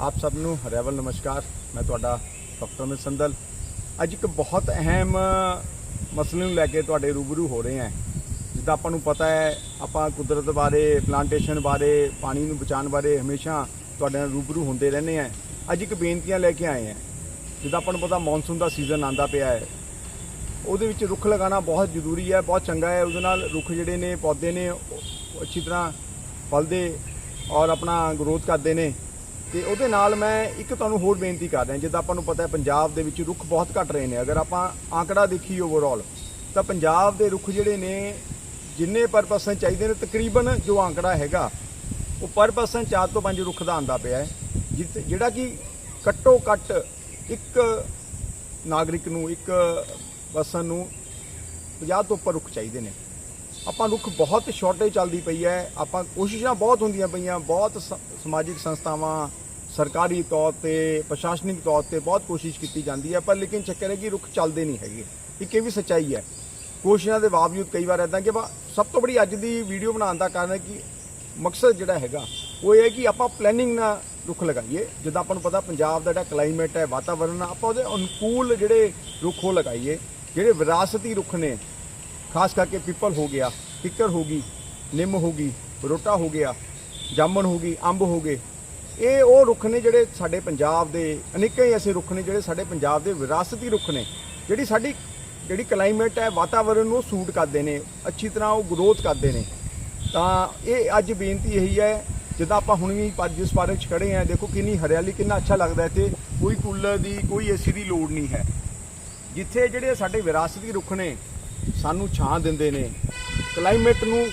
ਆਪ ਸਭ ਨੂੰ ਹਰਿਆਵਲ ਨਮਸਕਾਰ। ਮੈਂ ਤੁਹਾਡਾ ਡਾਕਟਰ ਅਮਿਤ ਸੰਦਲ ਅੱਜ ਇੱਕ ਬਹੁਤ ਅਹਿਮ ਮਸਲੇ ਨੂੰ ਲੈ ਕੇ ਤੁਹਾਡੇ ਰੂਬਰੂ ਹੋ ਰਹੇ ਹਾਂ। ਜਿੱਦਾਂ ਆਪਾਂ ਨੂੰ ਪਤਾ ਹੈ, ਆਪਾਂ ਕੁਦਰਤ ਬਾਰੇ ਪਲਾਂਟੇਸ਼ਨ ਬਾਰੇ, ਪਾਣੀ ਨੂੰ ਬਚਾਉਣ ਬਾਰੇ ਹਮੇਸ਼ਾ ਤੁਹਾਡੇ ਨਾਲ ਰੂਬਰੂ ਹੁੰਦੇ ਰਹਿੰਦੇ ਹਾਂ। ਅੱਜ ਇੱਕ ਬੇਨਤੀਆਂ ਲੈ ਕੇ ਆਏ ਹਾਂ। ਜਿੱਦਾਂ ਆਪਾਂ ਨੂੰ ਪਤਾ ਮੌਨਸੂਨ ਦਾ ਸੀਜ਼ਨ ਆਂਦਾ ਪਿਆ ਹੈ। ਉਹਦੇ ਵਿੱਚ ਰੁੱਖ ਲਗਾਉਣਾ ਬਹੁਤ ਜ਼ਰੂਰੀ ਹੈ, ਬਹੁਤ ਚੰਗਾ ਹੈ। ਉਹਦੇ ਨਾਲ ਰੁੱਖ ਜਿਹੜੇ ਨੇ, ਪੌਦੇ ਨੇ, ਉਹ ਅੱਛੀ ਤਰ੍ਹਾਂ ਫਲਦੇ ਔਰ ਆਪਣਾ ਗਰੋਥ ਕਰਦੇ ਨੇ। ਤੇ ਉਹਦੇ ਨਾਲ ਮੈਂ ਇੱਕ ਤੁਹਾਨੂੰ ਹੋਰ ਬੇਨਤੀ ਕਰ ਰਿਹਾ, ਜਿੱਦਾਂ ਆਪਾਂ ਨੂੰ ਪਤਾ ਹੈ ਪੰਜਾਬ ਦੇ ਵਿੱਚ ਰੁੱਖ ਬਹੁਤ ਘਟ ਰਹੇ ਨੇ। ਅਗਰ ਆਪਾਂ ਆંકੜਾ ਦੇਖੀਏ ਓਵਰਆਲ ਤਾਂ ਪੰਜਾਬ ਦੇ ਰੁੱਖ ਜਿਹੜੇ ਨੇ, ਜਿੰਨੇ ਪਰ ਪਰਸਨ ਚਾਹੀਦੇ ਨੇ, ਤਕਰੀਬਨ ਜੋ ਆંકੜਾ ਹੈਗਾ, ਉਹ ਪਰ ਪਰਸਨ 4 ਤੋਂ 5 ਰੁੱਖ ਦਾ ਆਂਦਾ ਪਿਆ ਹੈ, ਜਿਤ- ਜਿਹੜਾ ਕਿ ਘੱਟੋ ਘੱਟ ਇੱਕ ਨਾਗਰਿਕ ਨੂੰ, ਇੱਕ ਪਰਸਨ ਨੂੰ 50 ਤੋਂ ਉੱਪਰ ਰੁੱਖ ਚਾਹੀਦੇ ਨੇ। ਆਪਾਂ ਰੁੱਖ ਬਹੁਤ ਸ਼ਾਰਟੇਜ ਚੱਲਦੀ ਪਈ ਹੈ। ਆਪਾਂ ਕੋਸ਼ਿਸ਼ਾਂ ਬਹੁਤ ਹੁੰਦੀਆਂ ਪਈਆਂ, ਬਹੁਤ ਸ- ਸਮਾਜਿਕ ਸੰਸਥਾਵਾਂ, ਸਰਕਾਰੀ ਤੌਰ ਤੇ, ਪ੍ਰਸ਼ਾਸਨਿਕ ਤੌਰ ਤੇ ਬਹੁਤ ਕੋਸ਼ਿਸ਼ ਕੀਤੀ ਜਾਂਦੀ ਹੈ, ਪਰ ਲੇਕਿਨ ਚੱਕਰ ਹੈ ਕਿ ਰੁੱਖ ਚੱਲਦੇ ਨਹੀਂ ਹੈਗੇ। ਇੱਕ ਇਹ ਵੀ ਸੱਚਾਈ ਹੈ। ਕੋਸ਼ਿਸ਼ਾਂ ਦੇ ਬਾਵਜੂਦ ਕਈ ਵਾਰ ਇਦਾਂ ਕਿ ਬਾ- ਸਭ ਤੋਂ ਬੜੀ ਅੱਜ ਦੀ ਵੀਡੀਓ ਬਣਾਉਣ ਦਾ ਕਾਰਨ ਹੈ ਕਿ ਮਕਸਦ ਜਿਹੜਾ ਹੈਗਾ, ਉਹ ਇਹ ਹੈ ਕਿ ਆਪਾਂ ਪਲੈਨਿੰਗ ਨਾਲ ਰੁੱਖ ਲਗਾਈਏ। ਜਿੱਦਾਂ ਆਪਾਂ ਨੂੰ ਪਤਾ ਪੰਜਾਬ ਦਾ ਜਿਹੜਾ ਕਲਾਈਮੇਟ ਹੈ ਵਾਤਾਵਰਣ ਆਪਾਂ ਉਹਦੇ ਅਨੁਕੂਲ ਜਿਹੜੇ ਰੁੱਖ ਉਹ ਲਗਾਈਏ, ਜਿਹੜੇ ਵਿਰਾਸਤੀ ਰੁੱਖ ਨੇ ਖਾਸ ਕਰਕੇ ਪਿੱਪਲ ਹੋ ਗਿਆ, ਕਿੱਕਰ ਹੋ ਗਈ, ਨਿੰਮ ਹੋ ਗਈ, ਰੋਟਾ ਹੋ ਗਿਆ, ਜਾਮਣ ਹੋ ਗਈ, ਅੰਬ ਹੋ ਗਏ। ਇਹ ਉਹ ਰੁੱਖ ਨੇ ਜਿਹੜੇ ਸਾਡੇ ਪੰਜਾਬ ਦੇ, ਅਨੇਕਾਂ ਹੀ ਐਸੇ ਰੁੱਖ ਨੇ ਜਿਹੜੇ ਸਾਡੇ ਪੰਜਾਬ ਦੇ ਵਿਰਾਸਤੀ ਰੁੱਖ ਨੇ, ਜਿਹੜੀ ਸਾਡੀ, ਜਿਹੜੀ ਕਲਾਈਮੇਟ ਹੈ ਵਾਤਾਵਰਣ ਨੂੰ ਸੂਟ ਕਰਦੇ ਨੇ, ਅੱਛੀ ਤਰ੍ਹਾਂ ਉਹ ਗਰੋਥ ਕਰਦੇ ਨੇ। ਤਾਂ ਇਹ ਅੱਜ ਬੇਨਤੀ ਇਹੀ ਹੈ, ਜਿੱਦਾਂ ਆਪਾਂ ਹੁਣ ਵੀ ਜਿਸ ਪਾਰਕ 'ਚ ਖੜੇ ਆ ਦੇਖੋ ਕਿੰਨੀ ਹਰਿਆਲੀ, ਕਿੰਨਾ ਅੱਛਾ ਲੱਗਦਾ ਇੱਥੇ, ਕੋਈ ਕੂਲਰ ਦੀ, ਕੋਈ ਏਸੀ ਦੀ ਲੋੜ ਨਹੀਂ ਹੈ। ਜਿੱਥੇ ਜਿਹੜੇ ਸਾਡੇ ਵਿਰਾਸਤੀ ਰੁੱਖ ਨੇ ਸਾਨੂੰ ਛਾਂ ਦਿੰਦੇ ਨੇ, ਕਲਾਈਮੇਟ ਨੂੰ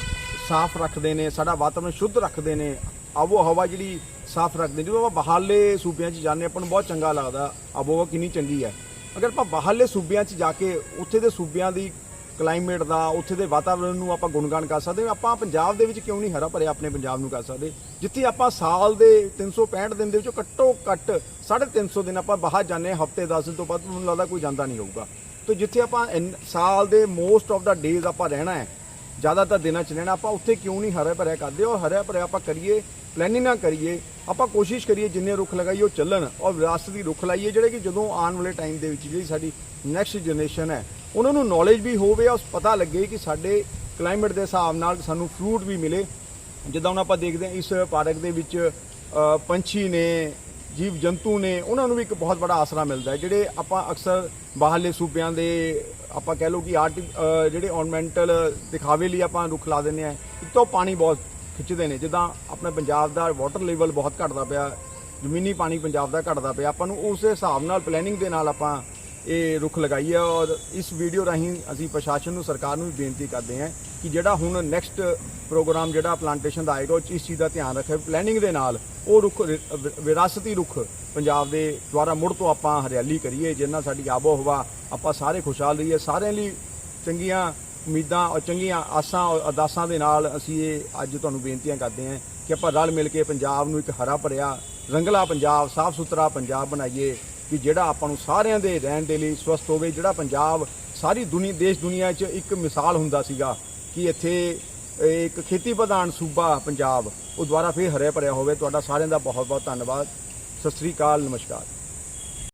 ਸਾਫ਼ ਰੱਖਦੇ ਨੇ, ਸਾਡਾ ਵਾਤਾਵਰਣ ਸ਼ੁੱਧ ਰੱਖਦੇ ਨੇ ਆਬੋ ਹਵਾ ਜਿਹੜੀ ਸਾਫ਼ ਰੱਖਦੇ ਜਦੋਂ ਆਪਾਂ ਬਾਹਰਲੇ ਸੂਬਿਆਂ 'ਚ ਜਾਂਦੇ ਆਪਾਂ ਨੂੰ ਬਹੁਤ ਚੰਗਾ ਲੱਗਦਾ ਆਬੋ ਹਵਾ ਕਿੰਨੀ ਚੰਗੀ ਹੈ। ਅਗਰ ਆਪਾਂ ਬਾਹਰਲੇ ਸੂਬਿਆਂ 'ਚ ਜਾ ਕੇ ਉੱਥੇ ਦੇ ਸੂਬਿਆਂ ਦੀ ਕਲਾਈਮੇਟ ਦਾ, ਉੱਥੇ ਦੇ ਵਾਤਾਵਰਣ ਨੂੰ ਆਪਾਂ ਗੁਣਗਾਨ ਕਰ ਸਕਦੇ ਆਪਾਂ ਪੰਜਾਬ ਦੇ ਵਿੱਚ ਕਿਉਂ ਨਹੀਂ ਹਰਾ ਭਰਿਆ ਆਪਣੇ ਪੰਜਾਬ ਨੂੰ ਕਰ ਸਕਦੇ? ਜਿੱਥੇ ਆਪਾਂ ਸਾਲ ਦੇ 365 ਦਿਨ ਦੇ ਵਿੱਚੋਂ ਘੱਟੋ ਘੱਟ 350 ਦਿਨ ਆਪਾਂ ਬਾਹਰ ਜਾਂਦੇ ਹਾਂ, ਹਫ਼ਤੇ 10 ਦਿਨ ਤੋਂ ਬਾਅਦ ਮੈਨੂੰ ਲੱਗਦਾ ਕੋਈ ਜਾਂਦਾ ਨਹੀਂ ਹੋਊਗਾ। ਤੇ ਜਿੱਥੇ ਆਪਾਂ ਇਨ- ਸਾਲ ਦੇ ਮੋਸਟ ਆਫ ਦਾ ਡੇਜ਼ ਆਪਾਂ ਰਹਿਣਾ ਹੈ, ਜ਼ਿਆਦਾਤਰ ਦਿਨਾਂ ਚ ਰਹਿਣਾ, ਆਪਾਂ ਉੱਥੇ ਕਿਉਂ ਨਹੀਂ ਹਰਾ ਭਰਿਆ ਕਰਦੇ? ਔਰ ਹਰਾ ਭਰਿਆ ਆਪਾਂ ਕਰੀਏ ਪਲੈਨਿੰਗ ਨਾ ਕਰੀਏ, ਆਪਾਂ ਕੋਸ਼ਿਸ਼ ਕਰੀਏ ਜਿੰਨੇ ਰੁੱਖ ਲਗਾਈਏ ਉਹ ਚੱਲਣ, ਔਰ ਵਿਰਾਸਤ ਦੀ ਰੁੱਖ ਲਾਈਏ, ਜਿਹੜੇ ਕਿ ਜਦੋਂ ਆਉਣ ਵਾਲੇ ਟਾਈਮ ਦੇ ਵਿੱਚ ਜਿਹੜੀ ਸਾਡੀ ਨੈਕਸਟ ਜਨਰੇਸ਼ਨ ਹੈ, ਉਹਨਾਂ ਨੂੰ ਨੌਲੇਜ ਵੀ ਹੋਵੇ ਔਰ ਪਤਾ ਲੱਗੇ ਕਿ ਸਾਡੇ ਕਲਾਈਮੇਟ ਦੇ ਹਿਸਾਬ ਨਾਲ ਸਾਨੂੰ ਫਰੂਟ ਵੀ ਮਿਲੇ। ਜਿੱਦਾਂ ਹੁਣ ਆਪਾਂ ਦੇਖਦੇ ਹਾਂ ਇਸ ਪਾਰਕ ਦੇ ਵਿੱਚ ਪੰਛੀ ਨੇ ਜੀਵ ਜੰਤੂ ਨੇ ਉਹਨਾਂ ਨੂੰ ਵੀ ਇੱਕ ਬਹੁਤ ਬੜਾ ਆਸਰਾ ਮਿਲਦਾ ਹੈ। ਜਿਹੜੇ ਆਪਾਂ ਅਕਸਰ ਬਾਹਰਲੇ ਸੂਬਿਆਂ ਦੇ ਆਪਾਂ ਕਹਿ ਲਓ ਕਿ ਆਰਟ ਜਿਹੜੇ ornamental ਦਿਖਾਵੇ ਲਈ ਆਪਾਂ ਰੁੱਖ ਲਾ ਦਿੰਦੇ ਆ ਇੱਕ ਤਾਂ ਉਹ ਪਾਣੀ ਬਹੁਤ ਖਿੱਚਦੇ ਨੇ। ਜਿੱਦਾਂ ਆਪਣੇ ਪੰਜਾਬ ਦਾ ਵਾਟਰ ਲੈਵਲ ਬਹੁਤ ਘਟਦਾ ਪਿਆ, ਜ਼ਮੀਨੀ ਪਾਣੀ ਪੰਜਾਬ ਦਾ ਘਟਦਾ ਪਿਆ। ਆਪਾਂ ਨੂੰ ਉਸ ਹਿਸਾਬ ਨਾਲ ਪਲੈਨਿੰਗ ਦੇ ਨਾਲ ਆਪਾਂ ਇਹ ਰੁੱਖ ਲਗਾਈ ਹੈ ਔਰ ਇਸ ਵੀਡੀਓ ਰਾਹੀਂ ਅਸੀਂ ਪ੍ਰਸ਼ਾਸਨ ਨੂੰ, ਸਰਕਾਰ ਨੂੰ ਵੀ ਬੇਨਤੀ ਕਰਦੇ ਹਾਂ ਕਿ ਜਿਹੜਾ ਹੁਣ ਨੈਕਸਟ ਪ੍ਰੋਗਰਾਮ ਜਿਹੜਾ ਪਲਾਂਟੇਸ਼ਨ ਦਾ ਆਏਗਾ, ਉਹ 'ਚ ਇਸ ਚੀਜ਼ ਦਾ ਧਿਆਨ ਰੱਖੇ। ਪਲੈਨਿੰਗ ਦੇ ਨਾਲ ਉਹ ਰੁੱਖ ਵਿਰਾਸਤੀ ਰੁੱਖ ਪੰਜਾਬ ਦੇ ਦੁਆਰਾ ਮੁੜ ਤੋਂ ਆਪਾਂ ਹਰਿਆਲੀ ਕਰੀਏ ਜਿਸ ਸਾਡੀ ਆਬੋ ਹਵਾ ਆਪਾਂ ਸਾਰੇ ਖੁਸ਼ਹਾਲ ਰਹੀਏ। ਸਾਰਿਆਂ ਲਈ ਚੰਗੀਆਂ ਉਮੀਦਾਂ ਔਰ ਚੰਗੀਆਂ ਆਸਾਂ ਔਰ ਅਰਦਾਸਾਂ ਦੇ ਨਾਲ ਅਸੀਂ ਇਹ ਅੱਜ ਤੁਹਾਨੂੰ ਬੇਨਤੀਆਂ ਕਰਦੇ ਹਾਂ ਕਿ ਆਪਾਂ ਰਲ ਮਿਲ ਕੇ ਪੰਜਾਬ ਨੂੰ ਇੱਕ ਹਰਾ ਭਰਿਆ ਰੰਗਲਾ ਪੰਜਾਬ, ਸਾਫ਼ ਸੁਥਰਾ ਪੰਜਾਬ ਬਣਾਈਏ। ਕਿ ਜਿਹੜਾ ਆਪਾਂ ਨੂੰ ਸਾਰਿਆਂ ਦੇ ਰਹਿਣ ਦੇ ਲਈ ਸਵਸਥ ਹੋਵੇ, ਜਿਹੜਾ ਪੰਜਾਬ ਸਾਰੀ ਦੁਨੀਆ, ਦੇਸ਼ ਦੁਨੀਆ 'ਚ ਇੱਕ ਮਿਸਾਲ ਹੁੰਦਾ ਸੀਗਾ ਕਿ ਇੱਥੇ ਇੱਕ ਖੇਤੀ ਪ੍ਰਧਾਨ ਸੂਬਾ ਪੰਜਾਬ, ਉਹ ਦੁਬਾਰਾ ਫਿਰ ਹਰਿਆ ਭਰਿਆ ਹੋਵੇ। ਤੁਹਾਡਾ ਸਾਰਿਆਂ ਦਾ ਬਹੁਤ ਬਹੁਤ ਧੰਨਵਾਦ। ਸਤਿ ਸ੍ਰੀ ਅਕਾਲ, ਨਮਸਕਾਰ।